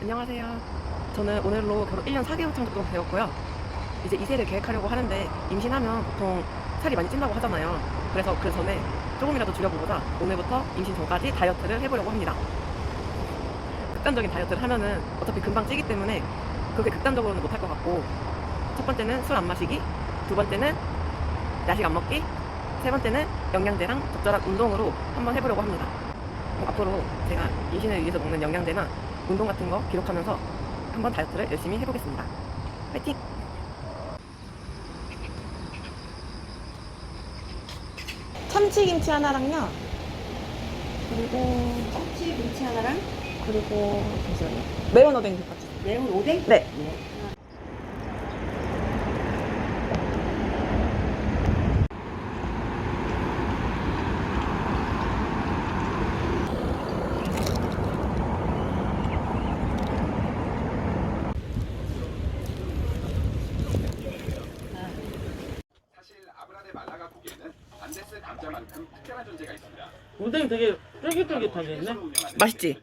안녕하세요. 저는 오늘로 결혼 1년 4개월 정도 되었고요. 이제 2세를 계획하려고 하는데 임신하면 보통 살이 많이 찐다고 하잖아요. 그래서 그 전에 조금이라도 줄여보고자 오늘부터 임신 전까지 다이어트를 해보려고 합니다. 극단적인 다이어트를 하면은 어차피 금방 찌기 때문에 그렇게 극단적으로는 못할 것 같고 첫 번째는 술 안 마시기, 두 번째는 야식 안 먹기, 세 번째는 영양제랑 적절한 운동으로 한번 해보려고 합니다. 그럼 앞으로 제가 임신을 위해서 먹는 영양제나 운동 같은 거 기록하면서 한번 다이어트를 열심히 해보겠습니다. 파이팅! 참치김치 하나랑요. 그리고 참치 김치 하나랑 그리고 잠시만요. 매운 오뎅 김치. 매운 오뎅? 네. 사 감자만큼 특별한 존재가 있습니다. 오뎅 되게 쫄깃쫄깃하게 했네. 맛있지?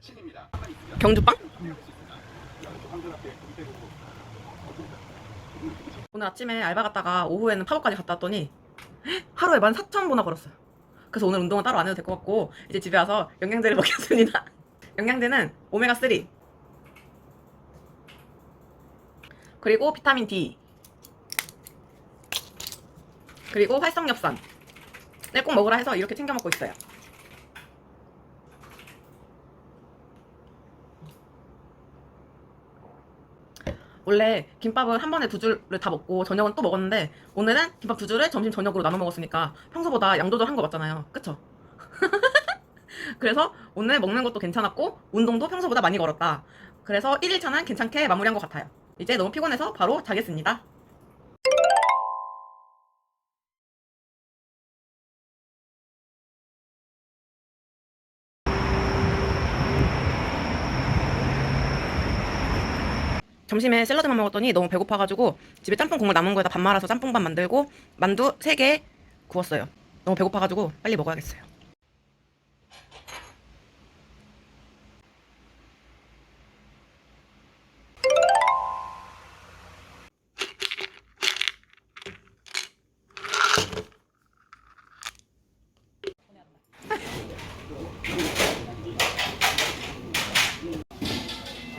경주빵? 오늘 아침에 알바 갔다가 오후에는 파도까지 갔다 왔더니 하루에 14,000보나 걸었어요. 그래서 오늘 운동은 따로 안 해도 될 것 같고 이제 집에 와서 영양제를 먹겠습니다. 영양제는 오메가3 그리고 비타민 D 그리고 활성엽산 네, 꼭 먹으라 해서 이렇게 챙겨 먹고 있어요. 원래 김밥을 한 번에 두 줄을 다 먹고 저녁은 또 먹었는데 오늘은 김밥 두 줄을 점심 저녁으로 나눠 먹었으니까 평소보다 양 조절한 거 맞잖아요. 그쵸? 그래서 오늘 먹는 것도 괜찮았고 운동도 평소보다 많이 걸었다. 그래서 1일차는 괜찮게 마무리한 것 같아요. 이제 너무 피곤해서 바로 자겠습니다. 점심에 샐러드만 먹었더니 너무 배고파가지고 집에 짬뽕 국물 남은 거에다 밥 말아서 짬뽕밥 만들고 만두 3개 구웠어요. 너무 배고파가지고 빨리 먹어야겠어요.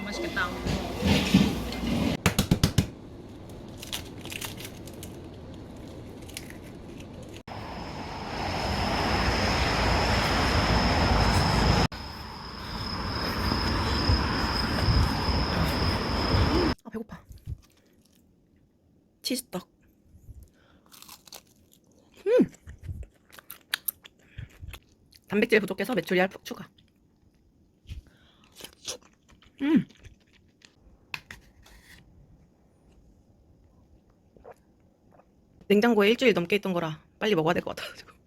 맛있겠다. 치즈떡. 음. 단백질 부족해서 메추리알 푹 추가. 음. 냉장고에 일주일 넘게 있던 거라 빨리 먹어야 될 것 같아가지고.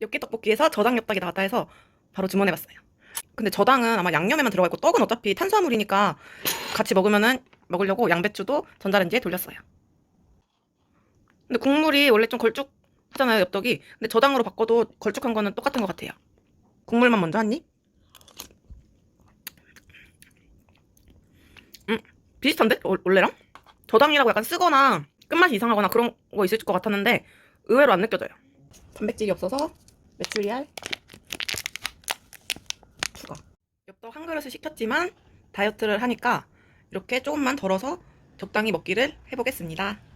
엽기 떡볶이에서 저당 엽떡이 나왔다 해서 바로 주문해봤어요. 근데 저당은 아마 양념에만 들어가 있고 떡은 어차피 탄수화물이니까 같이 먹으면은 먹으려고 양배추도 전자레인지에 돌렸어요. 근데 국물이 원래 좀 걸쭉하잖아요, 엽떡이. 근데 저당으로 바꿔도 걸쭉한 거는 똑같은 것 같아요. 국물만 먼저 한 입. 음, 비슷한데? 원- 원래랑? 저당이라고 약간 쓰거나 끝맛이 이상하거나 그런 거 있을 것 같았는데 의외로 안 느껴져요. 단백질이 없어서 메추리알 추가. 엽떡 한 그릇을 시켰지만 다이어트를 하니까 이렇게 조금만 덜어서 적당히 먹기를 해보겠습니다.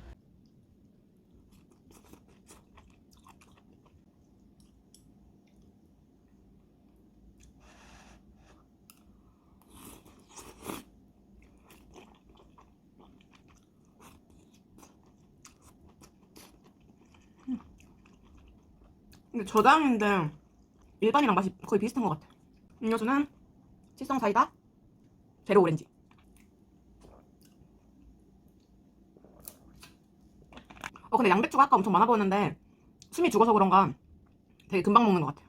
근데 저당인데 일반이랑 맛이 거의 비슷한 것 같아. 음료수는 칠성 사이다, 제로 오렌지. 어 근데 양배추가 아까 엄청 많아 보였는데 숨이 죽어서 그런가 되게 금방 먹는 것 같아.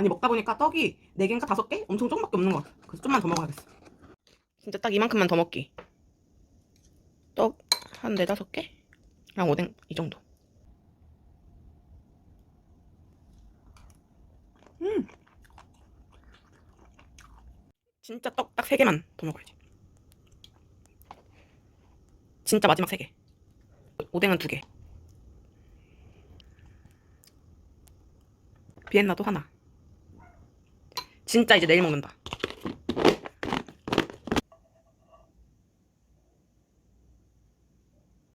아니 먹다 보니까 떡이 4개인가 5개? 엄청 조금밖에 없는 것 같아. 그래서 좀만 더 먹어야겠어. 진짜 딱 이만큼만 더 먹기. 떡 한 4, 5개? 그냥 오뎅 이 정도. 음. 진짜 떡 딱 3개만 더 먹어야지. 진짜 마지막 3개. 오뎅은 2개. 비엔나도 하나. 진짜 이제 내일 먹는다.